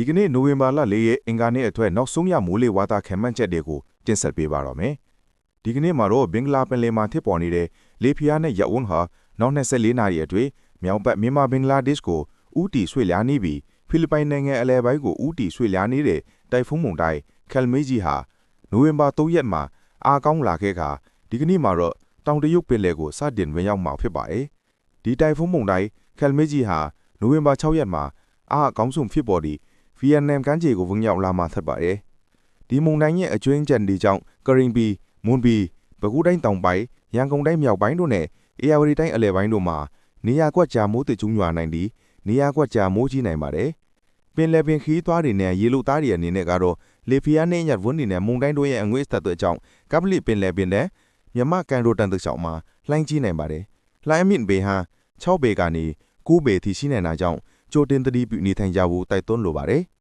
ဒီကနေ့နိုဝင်ဘာလ၄ရက်အင်္ဂါနေ့အထွတ်နောက်ဆုံးရမိုးလေဝသခန့်မှန်းချက်တွေကိုတင်ဆက်ပေးပါတော့မယ်။ဒီကနေ့မှာတော့ဘင်္ဂလားပင်လယ်မှာဖြစ်ပေါ်နေတဲ့လေဖိအားနဲ့ရပ်ဝန်းဟာနောက်24နာရီအတွင်းမြောက်ဘက်မြန်မာဘင်္ဂလားဒေ့ရှ်ကိုဥတီဆွေလျားနေပြီးဖိလစ်ပိုင်နိုင်ငံအလဲပိုင်းကိုဥတီဆွေလျားနေတဲ့တိုင်ဖုန်းမုန်တိုင်းကယ်လ်မေဂျီဟာနိုဝင်ဘာ3ရက်မှာအားကောင်းလာခဲ့ခါဒီကနေ့မှာတော့တောင်တရုတ်ပင်လယ်ကိုစတင်ဝင်ရောက်မှာဖြစ်ပါတယ်။ဒီတိုင်ဖုန်းမုန်တိုင်းကယ်လ်မေဂျီဟာနိုဝင်ဘာ6ရက်မှာအားအကောင်းဆုံးဖြစ်ပေါ်ပြီး ဗီယက်နမ်ကမ်းခြေကိုဝင်ရောက်လာမှာဖြစ်ပါတယ်။ဒီမုန်တိုင်းရဲ့အကျွင်းကြံတွေကြောင့်ကရင်ဘီမွန်ဘီပဲခူးတိုင်းတောင်ပိုင်းရန်ကုန်တိုင်းမြောက်ပိုင်းတို့နဲ့အေရဝတီတိုင်းအလဲပိုင်းတို့မှာနေရာကွက်ကြားမိုးတကျူးညွာနိုင်ပြီးနေရာကွက်ကြားမိုးကြီးနိုင်ပါတယ်။ပင်လယ်ပင်ခီးသွားတွေနဲ့ရေလိုသားတွေအနေနဲ့ကတော့လေဖီယာနဲ့ညတ်ဝန်းတွေနဲ့မုန်တိုင်းတို့ရဲ့အငွေ့စသက်တွေကြောင့်ကပလီပင်လယ်ပင်နဲ့မြမကန်ရိုတန်တချောင်းမှာလှိုင်းကြီးနိုင်ပါတယ်။လှိုင်းအမြင့်ဘေဟန်6ဘေကနေ9ဘေထိရှိနိုင်တာကြောင့် ကြိုတင်သတိပြုနေထိုင်ကြဖို့တိုက်တွန်းလိုပါတယ်။